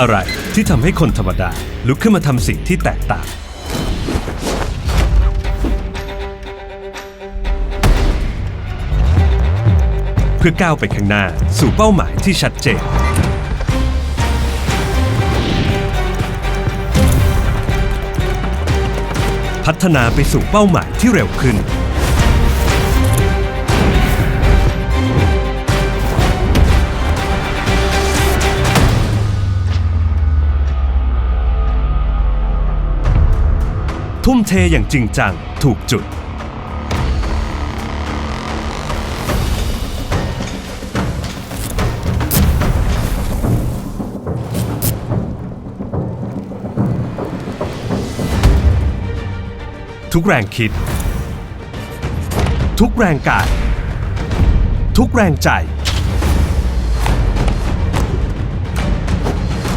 อะไรที่ทำให้คนธรรมดาลุกขึ้นมาทำสิ่งที่แตกต่าง เพื่อก้าวไปข้างหน้าสู่เป้าหมายที่ชัดเจน พัฒนาไปสู่เป้าหมายที่เร็วขึ้น ทุ่มเทอย่างจริงจัง ถูกจุด ทุกแรงคิด ทุกแรงกาย ทุกแรงใจ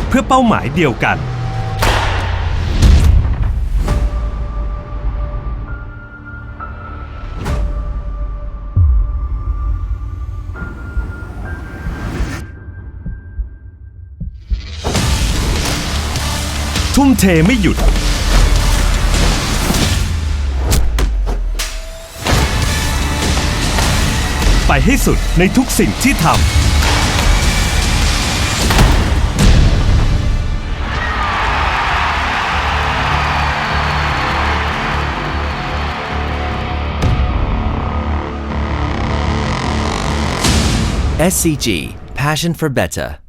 เพื่อเป้าหมายเดียวกัน ทุ่มเทไม่หยุด ไปให้สุดในทุกสิ่งที่ทำ SCG Passion for Better